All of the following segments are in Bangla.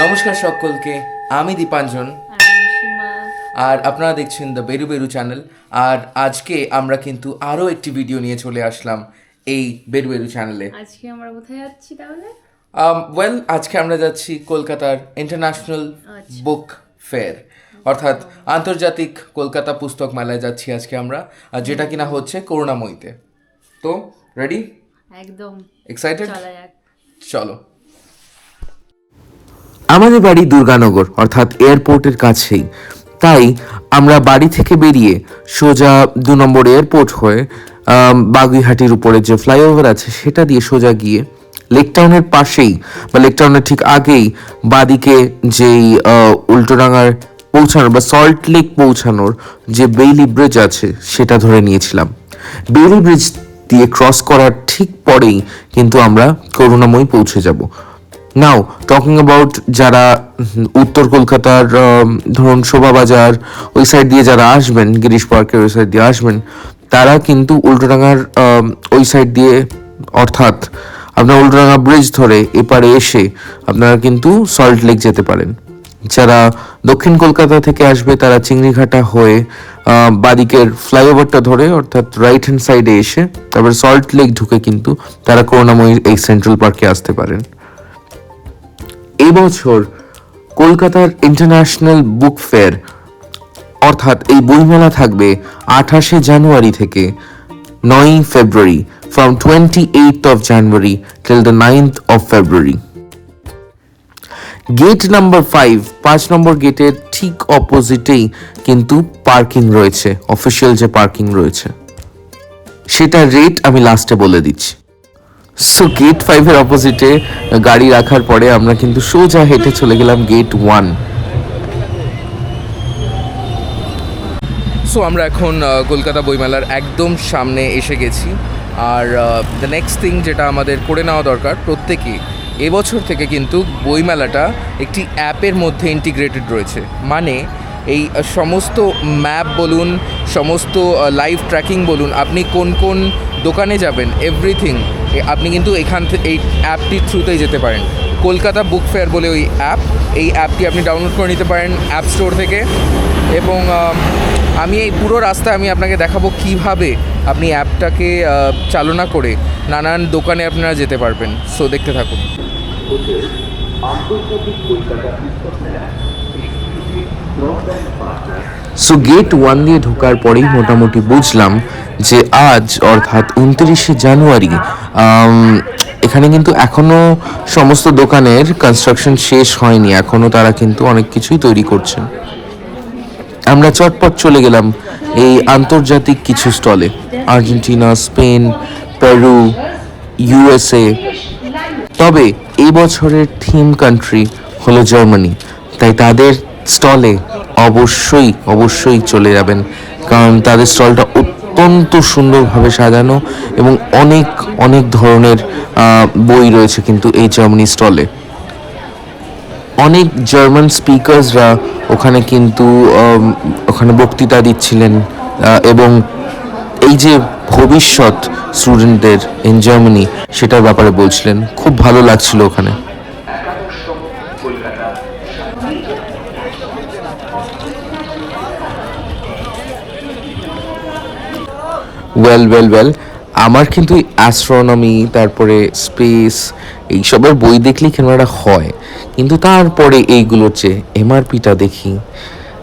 নমস্কার সকলকে আমি দীপাঞ্জন। আর আপনারা দেখছেন দ্য বেরু বেরু চ্যানেল আর আজকে আমরা কিন্তু আরও একটি ভিডিও নিয়ে চলে আসলাম এই বেরু বেরু চ্যানেলে আজকে আমরা কোথায় যাচ্ছি তাহলে? ওয়েল আজকে আমরা যাচ্ছি কলকাতার ইন্টারন্যাশনাল বুক ফেয়ার অর্থাৎ আন্তর্জাতিক কলকাতা পুস্তক মেলায় যাচ্ছি আজকে আমরা আর যেটা কিনা হচ্ছে করুণাময়ীতে। তো রেডি একদম। এক্সাইটেড চলা যাক। চলো। আমাদের বাড়ি দুর্গানগর, অর্থাৎ এয়ারপোর্টের কাছেই। তাই আমরা বাড়ি থেকে বেরিয়ে সোজা দু নম্বর এয়ারপোর্ট হয়ে বাগুইহাটির উপরে যে ফ্লাইওভার আছে সেটা দিয়ে সোজা গিয়ে লেক টাউনের পাশেই বা লেক টাউনের ঠিক আগেই বাদিকে যেই উল্টোডাঙার পৌঁছানোর বা সল্ট লেক পৌঁছানোর যে বেইলি ব্রিজ আছে সেটা ধরে নিয়েছিলাম। বেইলি ব্রিজ দিয়ে ক্রস করার ঠিক পরেই কিন্তু আমরা করুণাময়ী পৌঁছে যাব। নাও টকিং অ্যাবাউট যারা উত্তর কলকাতার ধরুন শোভাবাজার ওই সাইড দিয়ে যারা আসবেন, গিরিশ পার্কের ওই সাইড দিয়ে আসবেন, তারা কিন্তু উল্টোডাঙার ওই সাইড দিয়ে, অর্থাৎ আপনার উল্টোডাঙা ব্রিজ ধরে এপারে এসে আপনারা কিন্তু সল্ট লেক যেতে পারেন। যারা দক্ষিণ কলকাতা থেকে আসবে, তারা চিংড়িঘাটা হয়ে বাদিকের ফ্লাইওভারটা ধরে, অর্থাৎ রাইট হ্যান্ড সাইডে এসে, তারপরে সল্ট লেক ঢুকে কিন্তু তারা করুণাময়ী এই সেন্ট্রাল পার্কে আসতে পারেন। এবছর কলকাতার ইন্টারন্যাশনাল বুক ফেয়ার, অর্থাৎ এই বইমেলা থাকবে আঠাশে জানুয়ারি থেকে নয়ই ফেব্রুয়ারি from twenty eight of January till the ninth of February gate number five পাঁচ নম্বর গেটের ঠিক অপোজিটেই কিন্তু পার্কিং রয়েছে অফিসিয়াল যে পার্কিং রয়েছে। সেটা রেট আমি লাস্টে বলে দিচ্ছি। সো গেট ফাইভের অপোজিটে গাড়ি রাখার পরে আমরা কিন্তু সোজা হেঁটে চলে গেলাম গেট ওয়ান সো আমরা এখন কলকাতা বইমেলার একদম সামনে এসে গেছি। আর দ্য নেক্সট থিং যেটা আমাদের করে নেওয়া দরকার প্রত্যেকে এবছর থেকে কিন্তু বইমেলাটা একটি অ্যাপের মধ্যে ইন্টিগ্রেটেড রয়েছে। মানে এই সমস্ত ম্যাপ বলুন, সমস্ত লাইভ ট্র্যাকিং বলুন, আপনি কোন কোন দোকানে যাবেন এভরিথিং আপনি কিন্তু এখান থেকে এই অ্যাপটির থ্রুতেই যেতে পারেন। কলকাতা বুক ফেয়ার বলে ওই অ্যাপ এই অ্যাপটি আপনি ডাউনলোড করে নিতে পারেন অ্যাপ স্টোর থেকে। এবং আমি এই পুরো রাস্তায় আমি আপনাকে দেখাবো কীভাবে আপনি অ্যাপটাকে চালনা করে নানান দোকানে আপনারা যেতে পারবেন। সো দেখতে থাকুন। সো গেট ওয়ান দিয়ে ঢোকার পরেই মোটামুটি বুঝলাম যে আজ, অর্থাৎ উনত্রিশে জানুয়ারি এখানে কিন্তু এখনও সমস্ত দোকানের কনস্ট্রাকশন শেষ হয়নি। এখনও তারা কিন্তু অনেক কিছুই তৈরি করছেন। আমরা চটপট চলে গেলাম এই আন্তর্জাতিক কিছু স্টলে। Argentina, Spain, Peru, USA. তবে এই বছরের থিম কান্ট্রি হলো জার্মানি। তাই তাদের স্টলে অবশ্যই অবশ্যই চলে যাবেন। কারণ তাদের স্টলটা অত্যন্ত সুন্দরভাবে সাজানো এবং অনেক অনেক ধরনের বই রয়েছে কিন্তু এই জার্মানি স্টলে। অনেক জার্মান স্পিকার্সরা ওখানে কিন্তু ওখানে বক্তৃতা দিচ্ছিলেন এবং এই যে ভবিষ্যৎ স্টুডেন্টদের ইন জার্মানি সেটার ব্যাপারে বলছিলেন। খুব ভালো লাগছিল ওখানে। ওয়েল ওয়েল ওয়েল আমার কিন্তু অ্যাস্ট্রোনমি তারপরে স্পেস এইসবের বই দেখলেই কেন একটা হয়। কিন্তু তারপরে এইগুলোর যে এমআরপিটা দেখি।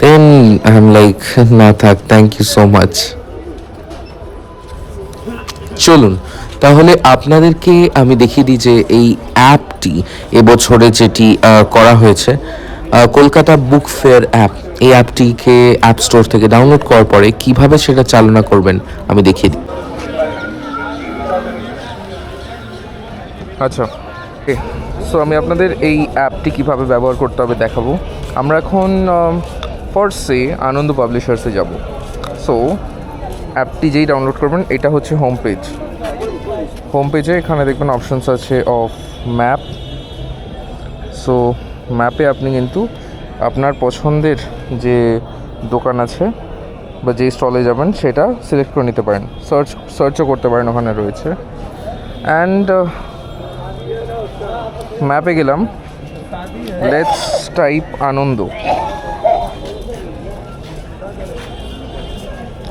দেন আই এম লাইক না থাক থ্যাংক ইউ সো মাচ চলুন, তাহলে আপনাদেরকে আমি দেখিয়ে দিই যে এই অ্যাপটি এবছরে যেটি করা হয়েছে কলকাতা বুক ফেয়ার অ্যাপ এই অ্যাপটিকে অ্যাপ স্টোর থেকে ডাউনলোড করার পরে কীভাবে সেটা চালনা করবেন, আমি দেখিয়ে দিই। আচ্ছা ওকে সো আমি আপনাদের এই অ্যাপটি কীভাবে ব্যবহার করতে হবে দেখাবো। আমরা এখন ফরসে আনন্দ পাবলিশার্সে যাব। সো অ্যাপটি যেই ডাউনলোড করবেন, এটা হচ্ছে হোম পেজ হোম পেজে এখানে দেখবেন অপশনস আছে অফ ম্যাপ সো ম্যাপে আপনি কিন্তু আপনার পছন্দের যে দোকান আছে বা যেই স্টলে যাবেন, সেটা সিলেক্ট করে নিতে পারেন। সার্চ সার্চও করতে পারেন, ওখানে রয়েছে। অ্যান্ড ম্যাপে গেলাম। Let's type Ananda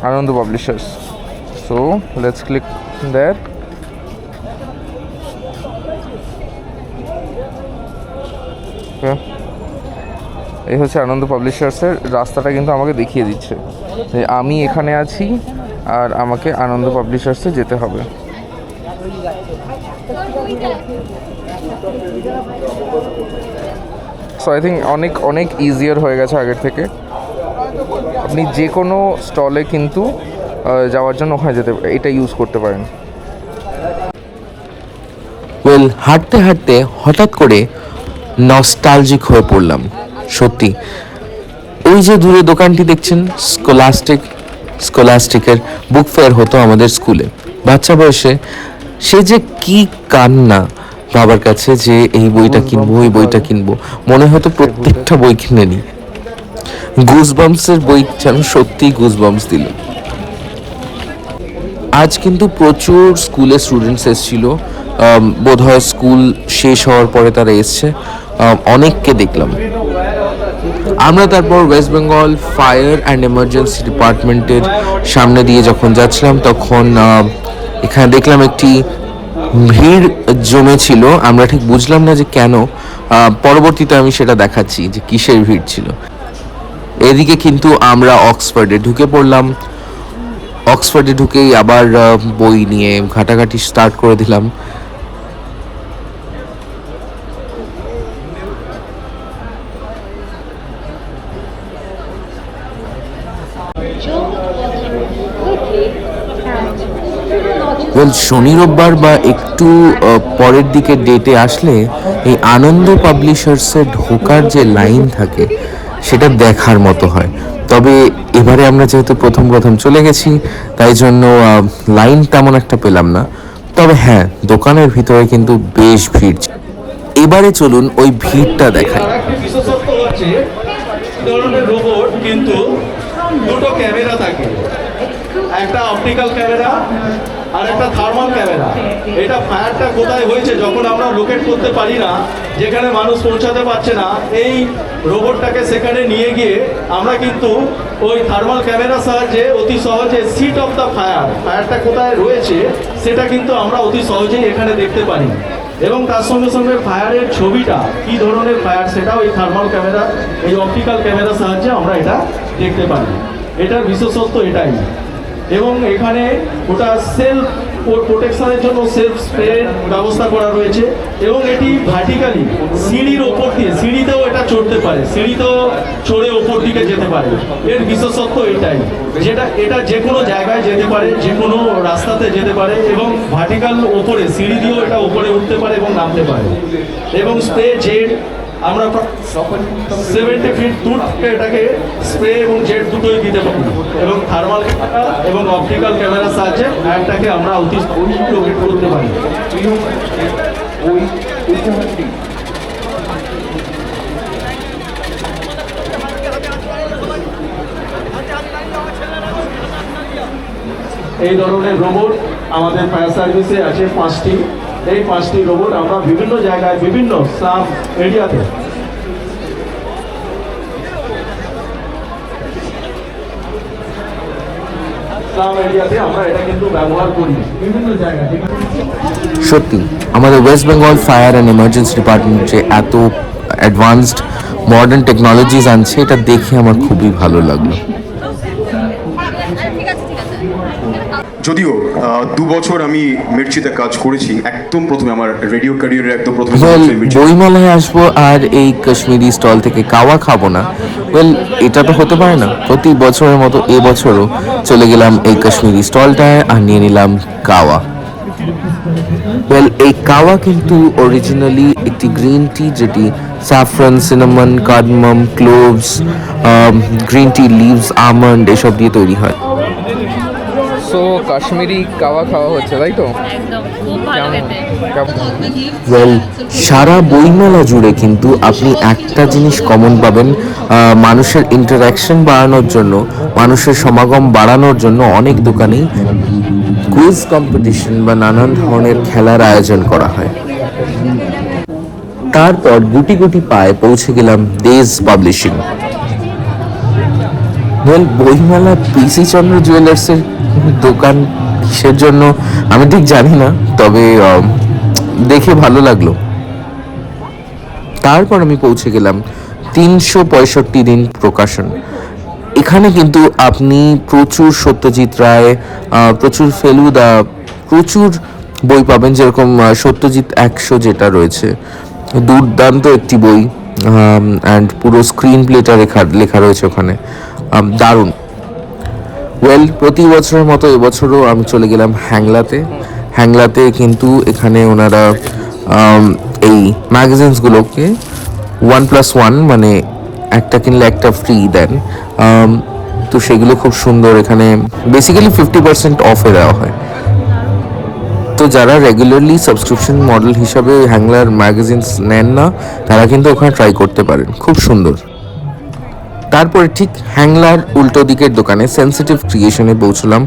Ananda publishers so let's click there এই হচ্ছে আনন্দ পাবলিশার্সের রাস্তাটা কিন্তু আমাকে দেখিয়ে দিচ্ছে যে আমি এখানে আছি আর আমাকে আনন্দ পাবলিশার্সে যেতে হবে। সো আই থিঙ্ক অনেক অনেক ইজিয়ার হয়ে গেছে আগের থেকে। আপনি যে কোনো স্টলে কিন্তু যাওয়ার জন্য ওখানে যেতে, এটা ইউজ করতে পারেন। ওয়েল হাঁটতে হাঁটতে হঠাৎ করে নস্টালজিক হয়ে পড়লাম। সত্যি। ওই যে দূরে দোকানটি দেখছেন স্কোলাস্টিক স্কোলাস্টিকের বুক ফেয়ার হতো আমাদের স্কুলে বাচ্চা বয়সে সে যে কি কান্না বাবার কাছে যে এই বইটা কিনবো, এই বইটা কিনবো। মনে হতো প্রত্যেকটা বই কিনে নি। গুজবাম্পসের বই যেন সত্যি গুজবাম্পস দিল। আজ কিন্তু প্রচুর স্কুলে স্টুডেন্টস এসেছিল। বোধ হয় স্কুল শেষ হওয়ার পরে তারা এসছে। অনেককে দেখলাম। আমরা তারপর West Bengal fire and emergency ডিপার্টমেন্টের সামনে দিয়ে যখন যাচ্ছিলাম, তখন এখানে দেখলাম একটি ভিড় জমেছিল। আমরা ঠিক বুঝলাম না যে কেন। পরবর্তীতে আমি সেটা দেখাচ্ছি যে কিসের ভিড় ছিল। এদিকে কিন্তু আমরা অক্সফোর্ডে ঢুকে পড়লাম। অক্সফোর্ডে ঢুকেই আবার বই নিয়ে ঘাটাঘাটি স্টার্ট করে দিলাম। শনি রোববার বা একটু পরের দিকে ডেটে আসলে এই আনন্দ পাবলিশার্সে ঢোকার যে লাইন থাকে, সেটা দেখার মতো হয়। তবে এবারে আমরা যেহেতু প্রথম প্রথম চলে গেছি, তাই জন্য লাইন তেমন একটা পেলাম না। তবে হ্যাঁ দোকানের ভিতরে কিন্তু বেশ ভিড়। এবারে চলুন ওই ভিড়টা দেখাই। রোবট কিন্তু দুটো ক্যামেরা থাকে। একটা অপটিক্যাল ক্যামেরা আর একটা থার্মাল ক্যামেরা এটা ফায়ারটা কোথায় হয়েছে যখন আমরা লোকেট করতে পারি না, যেখানে মানুষ পৌঁছাতে পারছে না, এই রোবটটাকে সেখানে নিয়ে গিয়ে আমরা কিন্তু ওই থার্মাল ক্যামেরার সাহায্যে অতি সহজে সিট অফ দ্য ফায়ার ফায়ারটা কোথায় রয়েছে, সেটা কিন্তু আমরা অতি সহজেই এখানে দেখতে পারি। এবং তার সঙ্গে সঙ্গে ফায়ারের ছবিটা, কি ধরনের ফায়ার সেটাও এই থার্মাল ক্যামেরা এই অপটিক্যাল ক্যামেরার সাহায্যে আমরা এটা দেখতে পারি। এটার বিশেষত্ব এটাই। এবং এখানে ওটা সেলফ প্রোটেকশনের জন্য সেলফ স্প্রে ব্যবস্থা করা রয়েছে। এবং এটি ভার্টিক্যালি সিঁড়ির ওপর দিয়ে, সিঁড়িতেও এটা চড়তে পারে, সিঁড়িতেও চড়ে ওপর দিকে যেতে পারে। এর বিশেষত্ব এটাই, যেটা, এটা যে কোনো জায়গায় যেতে পারে, যে কোনো রাস্তাতে যেতে পারে এবং ভার্টিক্যাল ওপরে, সিঁড়ি দিয়েও এটা ওপরে উঠতে পারে এবং নামতে পারে। এবং স্প্রে জেড আমরা সেভেন্টি ফিট দূর থেকে এটাকে স্প্রে এবং জেট দুটোই দিতে পারি এবং থার্মাল এবং অপটিক্যাল ক্যামেরার সাহায্যে ফায়ারটাকে আমরা অতি লোকেট করতে পারি। এই ধরনের রোবট আমাদের ফায়ার সার্ভিসে আছে পাঁচটি। এই পাঁচটি রোবট আমরা বিভিন্ন জায়গায় বিভিন্ন স্লাম এরিয়াতে। স্লাম এরিয়াতে আমরা এটা কিন্তু ব্যবহার করি। বিভিন্ন জায়গায় যেখানে সত্যি আমাদের West Bengal fire and emergency department যে এত অ্যাডভান্সড মডার্ন টেকনোলজিস আনছে এটা দেখে আমার খুবই ভালো লাগল। যদিও আহ, দু বছর আমি মির্চিতে কাজ করেছি। একদম প্রথমে আমার রেডিও ক্যারিয়ারের একদম প্রথমে বইমেলায় আসব আর এই কাশ্মীরি স্টল থেকে কাওয়া খাব না। ওয়েল এটা তো হতে পারে না। প্রতি বছরের মতো এবছরও চলে গেলাম এই কাশ্মীরি স্টলটায় আর নিয়ে নিলাম কাওয়া। ওয়েল এই কাওয়া কিন্তু অরিজিনালি একটি গ্রিন টি যেটি saffron cinnamon cardamom cloves green tea leaves almond এসব দিয়ে তৈরি হয়। সো কাশ্মীরি কাওয়া খাওয়া হচ্ছে তাই তো? একদম খুব ভালো খেতে। ওয়েল সারা বইমেলা জুড়ে কিন্তু আপনি একটা জিনিস কমন পাবেন মানুষের ইন্টারাকশন বাড়ানোর জন্য মানুষের সমাগম বাড়ানোর জন্য অনেক দোকানেই কুইজ কম্পিটিশন বা নানান ধরনের খেলার আয়োজন করা হয়। তারপর গুটি গুটি পায়ে পৌঁছে গেলাম দেজ পাবলিশিং বইমেলা পিসি চন্দ্র জুয়েলার্সের দোকান কিসের জন্য? আমি ঠিক জানি না, তবে দেখে ভালো লাগল। তারপর আমি পৌঁছে গেলাম তিনশো পঁয়ষট্টি দিন প্রকাশন। এখানে কিন্তু আপনি প্রচুর সত্যজিৎ রায় প্রচুর ফেলুদা, প্রচুর বই পাবেন, যেরকম সত্যজিৎ একশো যেটা রয়েছে। দুর্দান্ত একটি বই অ্যান্ড পুরো স্ক্রিন প্লেটা লেখা লেখা রয়েছে ওখানে। দারুণ। ওয়েল প্রতি বছরের মতো এবছরও আমি চলে গেলাম হ্যাংলাতে। হ্যাংলাতে কিন্তু এখানে ওনারা এই ম্যাগাজিনসগুলোকে ওয়ান প্লাস ওয়ান মানে একটা কিনলে একটা ফ্রি দেন। তো সেগুলো খুব সুন্দর এখানে বেসিক্যালি ফিফটি পার্সেন্ট অফে দেওয়া হয়। তো যারা রেগুলারলি সাবস্ক্রিপশন মডেল হিসাবে হ্যাংলার ম্যাগাজিনস নেন না, তারা কিন্তু ওখানে ট্রাই করতে পারেন। খুব সুন্দর। তারপরে ঠিক হ্যাংলার উল্টো দিকের দোকানে সেন্সিটিভ ক্রিয়েশনে পৌঁছলাম,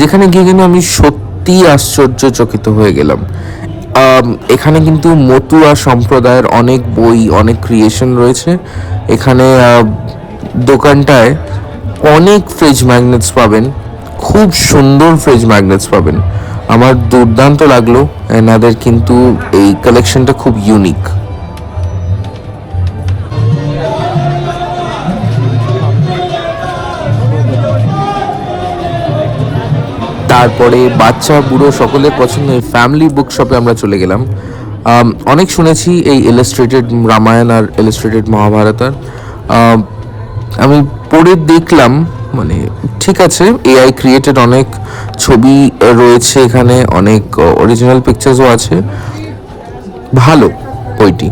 যেখানে গিয়ে কিন্তু আমি সত্যি আশ্চর্যচকিত হয়ে গেলাম। এখানে কিন্তু মতুয়া সম্প্রদায়ের অনেক বই, অনেক ক্রিয়েশন রয়েছে। এখানে দোকানটায় অনেক ফ্রিজ ম্যাগনেটস পাবেন, খুব সুন্দর ফ্রিজ ম্যাগনেটস পাবেন। আমার দুর্দান্ত লাগল, এনাদের কিন্তু এই কালেকশনটা খুব ইউনিক তারপরে বাচ্চা বুড়ো সকলের পছন্দ ফ্যামিলি বুক শপে আমরা চলে গেলাম। অনেক শুনেছি এই ইলাস্ট্রেটেড রামায়ণ আর ইলাস্ট্রেটেড মহাভারতার আম, আমি পড়ে দেখলাম মানে ঠিক আছে এআই ক্রিয়েটেড অনেক ছবি রয়েছে এখানে অনেক অরিজিনাল পিকচার্সও আছে। ভালো বইটি।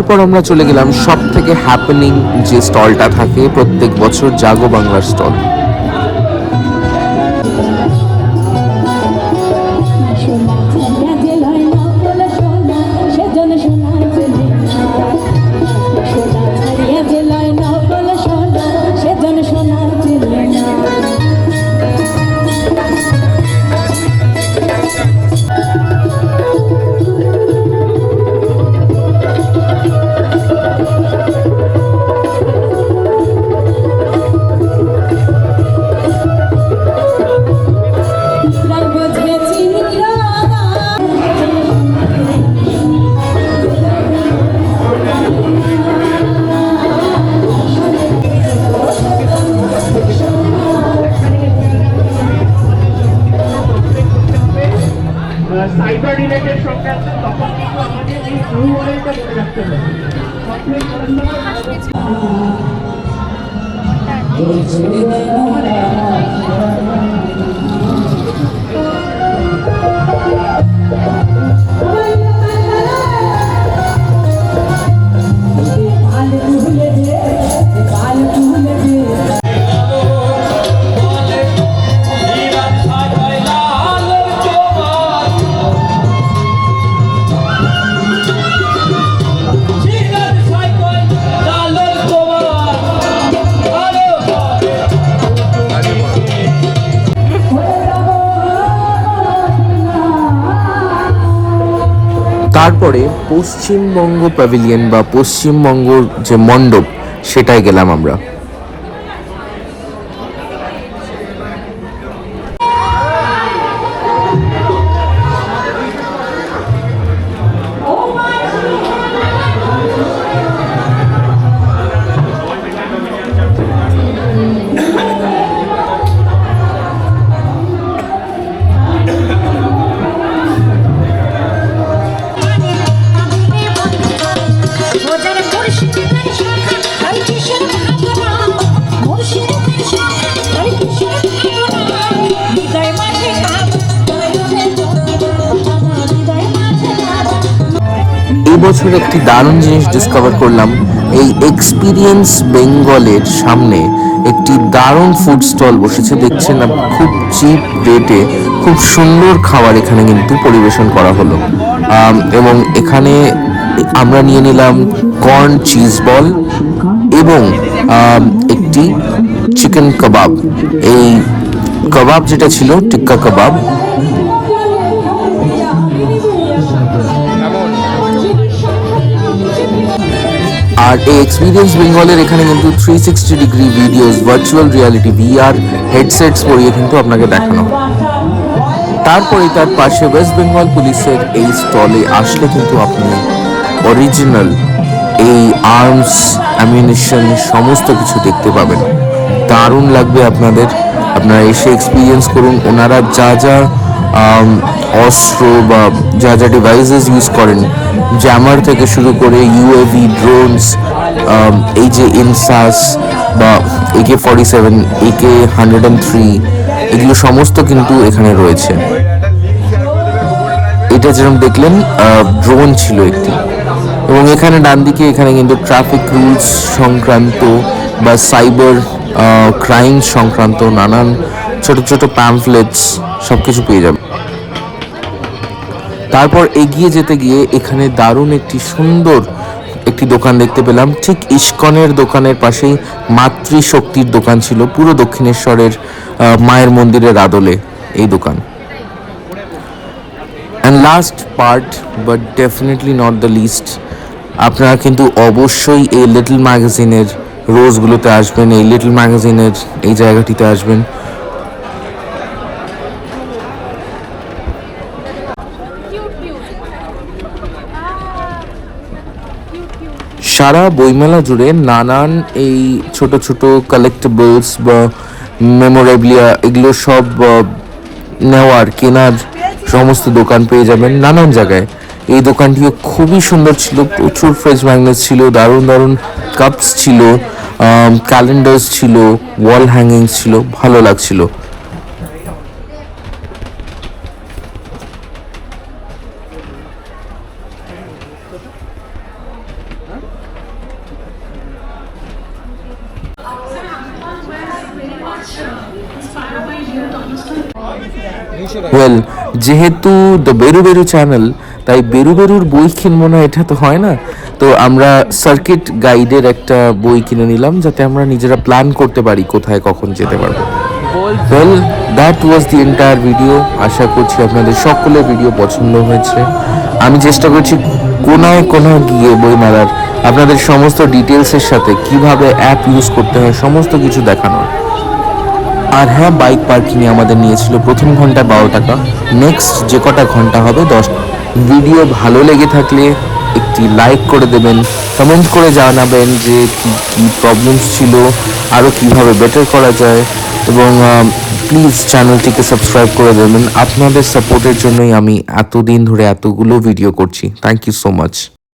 তারপর আমরা চলে গেলাম সব থেকে হ্যাপেনিং যে স্টলটা থাকে প্রত্যেক বছর জাগো বাংলার স্টল তারপরে পশ্চিমবঙ্গ প্যাভিলিয়ন বা পশ্চিমবঙ্গর যে মণ্ডপ সেটাই গেলাম আমরা। বছর একটি দারুণ জিনিস ডিসকভার করলাম, এই এক্সপিরিয়েন্স বেঙ্গলের সামনে একটি দারুণ ফুড স্টল বসেছে, দেখছেন খুব চিপ রেটে খুব সুন্দর খাবার এখানে কিন্তু পরিবেশন করা হলো। এবং এখানে আমরা নিয়ে নিলাম কর্ন চিজ বল এবং একটি চিকেন কাবাব এই কাবাব যেটা ছিল টিক্কা কাবাব আর এই এক্সপিরিয়েন্স বেঙ্গলের এখানে কিন্তু three sixty degree videos virtual reality VR headsets পরিয়ে কিন্তু আপনাকে দেখানো। তারপরে তার পাশে ওয়েস্ট বেঙ্গল পুলিশের এই স্টলে আসলে কিন্তু আপনি অরিজিনাল এই আর্মস অ্যামিউনিশন সমস্ত কিছু দেখতে পাবেন। দারুণ লাগবে আপনাদের। আপনারা এসে এক্সপিরিয়েন্স করুন। ওনারা যা যা অস্ত্র বা যা যা ডিভাইসেস ইউজ করেন জ্যামার থেকে শুরু করে ইউএভি ড্রোনস এই যে ইনসাস বা AK forty seven AK hundred and three এগুলো সমস্ত কিন্তু এখানে রয়েছে। এটা যেরকম দেখলেন ড্রোন ছিল একটি। এবং এখানে ডান দিকে এখানে কিন্তু ট্রাফিক রুলস সংক্রান্ত বা সাইবার ক্রাইম সংক্রান্ত নানান ছোট ছোট প্যাম্পলেটস সব কিছু পেয়ে যাবে তারপর এগিয়ে যেতে গিয়ে এখানে দারুণ একটি সুন্দর একটি দোকান দেখতে পেলাম। ঠিক ইস্কনের দোকানের পাশেই মাতৃশক্তির দোকান ছিল, পুরো দক্ষিণেশ্বরের মায়ের মন্দিরের আদলে এই দোকান। And last part but definitely not the least আপনারা কিন্তু অবশ্যই এই লিটল ম্যাগাজিনের রোজগুলোতে আসবেন, এই লিটল ম্যাগাজিনের এই জায়গাটিতে আসবেন। সারা বইমেলা জুড়ে নানান এই ছোট ছোট কালেক্টেবলস বা মেমোরেবলিয়া এগুলো সব নেওয়ার, কেনার সমস্ত দোকান পেয়ে যাবেন নানান জায়গায়। এই দোকানটিও খুবই সুন্দর ছিল, প্রচুর ফ্রেশ ম্যাগনেট ছিল, দারুণ দারুণ কাপস ছিল ক্যালেন্ডার্স ছিল ওয়াল হ্যাঙ্গিংস ছিল, ভালো লাগছিল। যেহেতু দ্য বেরু বেরু চ্যানেল তাই বেরু বেরুর বই কিনবো না এটা তো হয় না। তো আমরা সার্কিট গাইডের একটা বই কিনে নিলাম, যাতে আমরা নিজেরা প্ল্যান করতে পারি কোথায় কখন যেতে পারব। Well that was the entire video আশা করছি আপনাদের সকলের ভিডিও পছন্দ হয়েছে। আমি চেষ্টা করছি কোনায় কোনায় গিয়ে বই মেলার আপনাদের সমস্ত ডিটেলসের সাথে কীভাবে অ্যাপ ইউজ করতে হয়, সমস্ত কিছু দেখানোর। আর হ্যাঁ বাইক পার্কিং আমাদের নিয়েছিল প্রথম ঘণ্টা বারো টাকা। নেক্সট যে কটা ঘণ্টা হবে, দশ ভিডিও ভালো লেগে থাকলে একটি লাইক করে দেবেন কমেন্ট করে জানাবেন যে কী কী প্রবলেমস ছিল আরও কীভাবে বেটার করা যায়। এবং প্লিজ চ্যানেলটিকে সাবস্ক্রাইব করে দেবেন। আপনাদের সাপোর্টের জন্যই আমি এতদিন ধরে এতগুলো ভিডিও করছি। Thank you so much